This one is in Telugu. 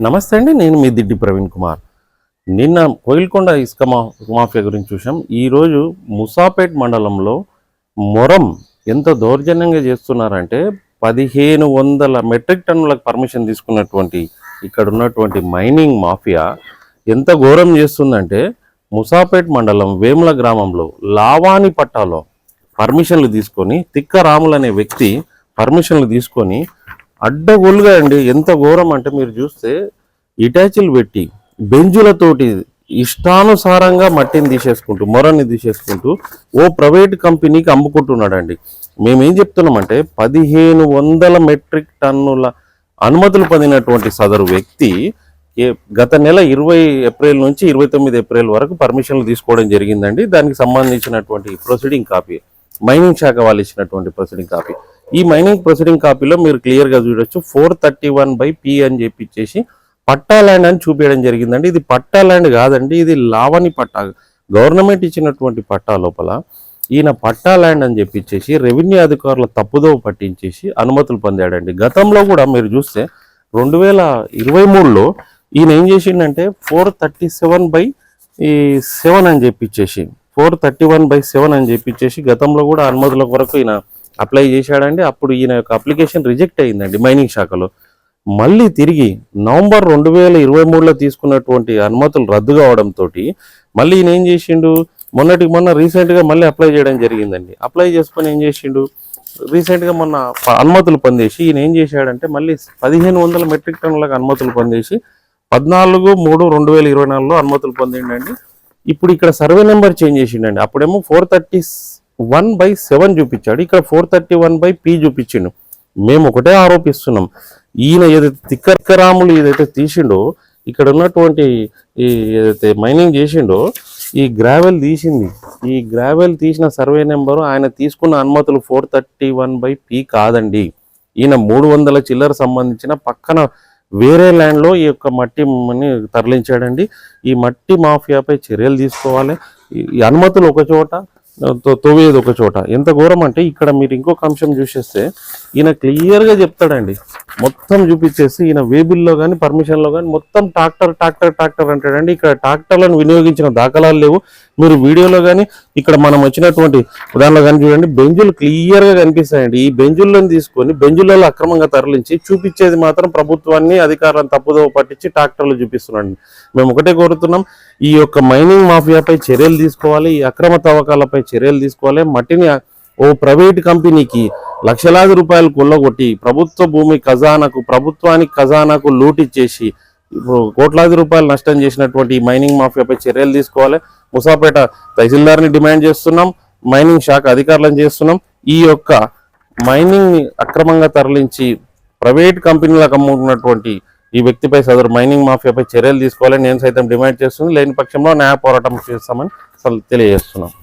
నమస్తే అండి నేను మీ దిడ్డి ప్రవీణ్ కుమార్. నిన్న కోయిల్కొండ ఇసుక మా మాఫియా గురించి చూసాం ఈరోజు ముసాపేట్ మండలంలో మొరం ఎంత దౌర్జన్యంగా చేస్తున్నారంటే పదిహేను వందల మెట్రిక్ టన్నులకు పర్మిషన్ తీసుకున్నటువంటి ఇక్కడ ఉన్నటువంటి మైనింగ్ మాఫియా ఎంత ఘోరం చేస్తుందంటే ముసాపేట్ మండలం వేముల గ్రామంలో లావాని పట్టాలో పర్మిషన్లు తీసుకొని తిక్క రాములు అనే వ్యక్తి పర్మిషన్లు తీసుకొని అడ్డగోలుగా అండి ఎంత ఘోరం అంటే మీరు చూస్తే ఇటాచీలు పెట్టి బెంజులతోటి ఇష్టానుసారంగా మట్టిని తీసేసుకుంటూ మొరని తీసేసుకుంటూ ఓ ప్రైవేట్ కంపెనీకి అమ్ముకుంటున్నాడండి. మేమేం చెప్తున్నామంటే పదిహేను వందల మెట్రిక్ టన్నుల అనుమతులు పొందినటువంటి సదరు వ్యక్తి ఏ- గత నెల ఇరవై ఏప్రిల్ నుంచి ఇరవై తొమ్మిది ఏప్రిల్ వరకు పర్మిషన్లు తీసుకోవడం జరిగిందండి. దానికి సంబంధించినటువంటి ప్రొసీడింగ్ కాపీ మైనింగ్ శాఖ వాళ్ళు ఇచ్చినటువంటి ప్రొసీడింగ్ కాపీ. ఈ మైనింగ్ ప్రొసీడింగ్ కాపీలో మీరు క్లియర్గా చూడొచ్చు. Four thirty one by P అని చెప్పి ఇచ్చేసి పట్టా ల్యాండ్ అని చూపించడం జరిగిందండి. ఇది పట్టా ల్యాండ్ కాదండి ఇది లావణి పట్టా. గవర్నమెంట్ ఇచ్చినటువంటి పట్టా లోపల ఈయన పట్టా ల్యాండ్ అని చెప్పి ఇచ్చేసి రెవెన్యూ అధికారుల తప్పుదోవ పట్టించేసి అనుమతులు పొందాడండి. గతంలో కూడా మీరు చూస్తే రెండు వేల ఇరవై మూడులో ఈయన ఏం చేసిండంటే four thirty seven by E seven అని చెప్పి ఇచ్చేసి four thirty one by seven అని చెప్పి ఇచ్చేసి గతంలో కూడా అనుమతుల కొరకు ఈయన అప్లై చేశాడండి. అప్పుడు ఈయన యొక్క అప్లికేషన్ రిజెక్ట్ అయిందండి మైనింగ్ శాఖలో. మళ్ళీ తిరిగి నవంబర్ రెండు వేల ఇరవై మూడులో తీసుకున్నటువంటి అనుమతులు రద్దు కావడంతో మళ్ళీ ఈయన ఏం చేసిండు? మొన్నటికి మొన్న రీసెంట్గా మళ్ళీ అప్లై చేయడం జరిగిందండి. అప్లై చేసుకొని ఏం చేసిండు? రీసెంట్గా మొన్న అనుమతులు పొందేసి ఈయన ఏం చేశాడంటే మళ్ళీ పదిహేను వందల మెట్రిక్ టన్నులకు అనుమతులు పొందేసి పద్నాలుగు మూడు రెండు వేల ఇరవై నాలుగులో అనుమతులు పొందిండండి. ఇప్పుడు ఇక్కడ సర్వే నెంబర్ చేంజ్ చేసిండండి. అప్పుడేమో four thirty one by seven చూపించాడు. ఇక్కడ four thirty one by P చూపించిండు. మేము ఒకటే ఆరోపిస్తున్నాం. ఈయన ఏదైతే తిక్కరాములు ఏదైతే తీసిండో ఇక్కడ ఉన్నటువంటి ఈ ఏదైతే మైనింగ్ చేసిండో ఈ గ్రావెల్ తీసింది. ఈ గ్రావెల్ తీసిన సర్వే నెంబరు ఆయన తీసుకున్న అనుమతులు four thirty one by P కాదండి. ఈయన మూడు వందల చిల్లర సంబంధించిన పక్కన వేరే ల్యాండ్లో ఈ యొక్క మట్టిని తరలించాడండి. ఈ మట్టి మాఫియాపై చర్యలు తీసుకోవాలి. ఈ- అనుమతులు ఒక చోట తోవేది ఒక చోట. ఎంత ఘోరం అంటే ఇక్కడ మీరు ఇంకొక అంశం చూసేస్తే ఈయన క్లియర్గా చెప్తాడండి. మొత్తం చూపించేసి ఈయన వేబిల్లో కానీ పర్మిషన్లో కానీ మొత్తం ట్రాక్టర్ ట్రాక్టర్ ట్రాక్టర్ అంటాడండి. ఇక్కడ ట్రాక్టర్లను వినియోగించిన దాఖలాలు లేవు. మీరు వీడియోలో కానీ ఇక్కడ మనం వచ్చినటువంటి ఉదాహరణలో కానీ చూడండి. బెంజులు క్లియర్గా కనిపిస్తాయండి. ఈ బెంజులను తీసుకొని బెంజులలో అక్రమంగా తరలించి చూపించేది మాత్రం ప్రభుత్వాన్ని అధికారులను తప్పుదో పట్టించి ట్రాక్టర్లు చూపిస్తున్నాడు మేము ఒకటే కోరుతున్నాం ఈ యొక్క మైనింగ్ మాఫియాపై చర్యలు తీసుకోవాలి. ఈ అక్రమ తవ్వకాలపై చర్యలు తీసుకోవాలి. మట్టిని ఓ ప్రైవేట్ కంపెనీకి లక్షలాది రూపాయలు కొల్లగొట్టి ప్రభుత్వ భూమి ఖజానాకు ప్రభుత్వానికి ఖజానాకు లూటిచ్చేసి కోట్లాది రూపాయలు నష్టం చేసినటువంటి మైనింగ్ మాఫియాపై చర్యలు తీసుకోవాలి. ముసాపేట తహసీల్దార్ని డిమాండ్ చేస్తున్నాం. మైనింగ్ శాఖ అధికారులను చేస్తున్నాం. ఈ యొక్క మైనింగ్ని అక్రమంగా తరలించి ప్రైవేట్ కంపెనీలకు అమ్ముకున్నటువంటి ఈ వ్యక్తిపై సదరు మైనింగ్ మాఫియాపై చర్యలు తీసుకోవాలని నేను సైతం డిమాండ్ చేస్తున్నాను. లేని పక్షంలో న్యాయ పోరాటం చేస్తామని తెలియజేస్తున్నాం.